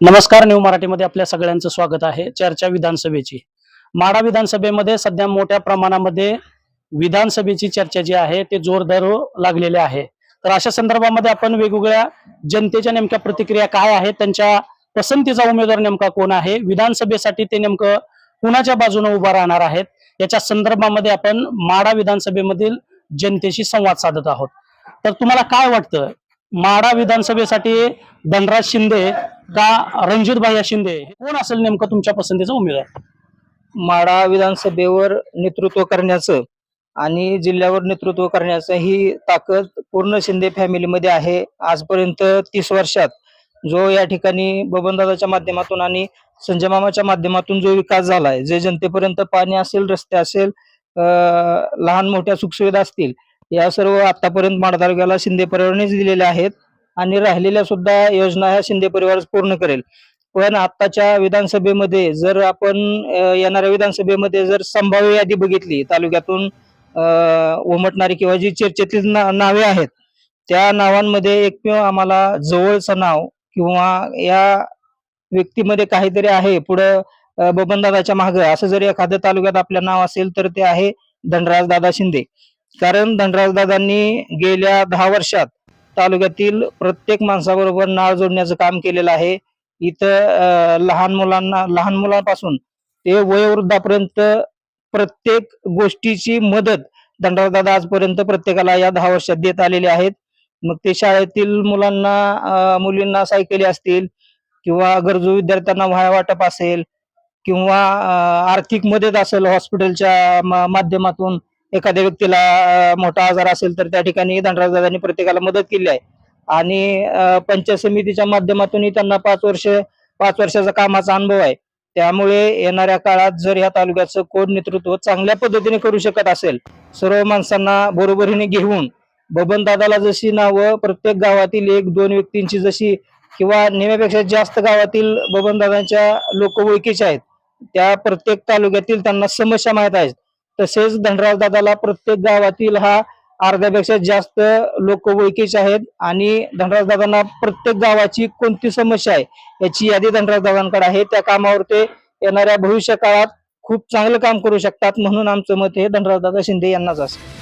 नमस्कार न्यू मराठीमध्ये आपल्या सगळ्यांचं स्वागत आहे चर्चा विधानसभेची. माडा विधानसभेमध्ये सध्या मोठ्या प्रमाणामध्ये विधानसभेची चर्चा जी आहे ते जोरदार लागलेले आहे. तर अशा संदर्भामध्ये आपण वेगवेगळ्या जनतेच्या नेमक्या प्रतिक्रिया काय आहेत त्यांच्या पसंतीचा उमेदवार नेमका कोण आहे विधानसभेसाठी ते नेमकं कुणाच्या बाजूने उभा राहणार आहेत याच्या संदर्भामध्ये आपण माडा विधानसभेमधील जनतेशी संवाद साधत आहोत. तर तुम्हाला काय वाटतं? माडा विधानसभेसाठी धनराज शिंदे का रणजित भाई शिंदे? कोण असेल नेमकं तुमच्या पसंतीचा उमेदवार? माडा विधानसभेवर नेतृत्व करण्याचं आणि जिल्ह्यावर नेतृत्व करण्याचं ही ताकद पूर्ण शिंदे फॅमिलीमध्ये आहे. आजपर्यंत तीस वर्षात जो या ठिकाणी बबनदादाच्या माध्यमातून आणि संजय मामाच्या माध्यमातून जो विकास झालाय जे जनतेपर्यंत पाणी असेल रस्ते असेल लहान मोठ्या सुखसुविधा असतील या सर्व आतापर्यंत माडा तालुक्याला शिंदे परिवारानेच दिलेल्या आहेत. आणि राहिलेल्या सुद्धा योजना ह्या शिंदे परिवारच पूर्ण करेल. पण आताच्या विधानसभेमध्ये जर आपण येणाऱ्या विधानसभेमध्ये जर संभाव्य यादी बघितली तालुक्यातून उमटणारी किंवा जी चर्चेतील ना- नावे आहेत त्या नावांमध्ये एकमेव आम्हाला जवळचं नाव किंवा या व्यक्तीमध्ये काहीतरी आहे पुढं बबनदादाच्या मागं असं जर एखाद्या तालुक्यात आपलं नाव असेल तर ते आहे धनराज दादा शिंदे. कारण धनराज दादांनी गेल्या दहा वर्षात तालुक्यातील प्रत्येक माणसाबरोबर नाळ जोडण्याचं काम केलेलं आहे. इथं लहान मुलांना लहान मुलांपासून ते वयोवृद्धापर्यंत प्रत्येक गोष्टीची मदत दंडदादा आजपर्यंत प्रत्येकाला या दहा वर्षात देत आलेले आहेत. मग ते शाळेतील मुलांना मुलींना सायकली असतील किंवा गरजू विद्यार्थ्यांना व्हाया वाटप असेल किंवा आर्थिक मदत असेल हॉस्पिटलच्या मा- माध्यमातून एखाद्या व्यक्तीला मोठा आजार असेल तर त्या ठिकाणी धनराजदादांनी प्रत्येकाला मदत केली आहे. आणि अ, पंचायत समितीच्या माध्यमातूनही त्यांना पाच वर्ष पाच वर्षाचा कामाचा अनुभव आहे. त्यामुळे येणाऱ्या काळात जर या तालुक्याचं कोण नेतृत्व चांगल्या पद्धतीने करू शकत असेल सर्व माणसांना बरोबरीने घेऊन बबन दादाला जशी नावं प्रत्येक गावातील एक दोन व्यक्तींची जशी किंवा नेहमीपेक्षा जास्त गावातील बबन दादांच्या लोक ओळखीच्या आहेत त्या प्रत्येक तालुक्यातील त्यांना समस्या माहीत आहेत. तसेच धनराज दादाला प्रत्येक गावातील हा अर्ध्यापेक्षा जास्त लोक ओळखीचे आहेत आणि धनराज दादांना प्रत्येक गावाची कोणती समस्या आहे याची यादी धनराज दादांकडे आहे. त्या कामावर ते येणाऱ्या भविष्य काळात खूप चांगलं काम करू शकतात म्हणून आमचं मत हे धनराज दादा शिंदे यांनाच असतं.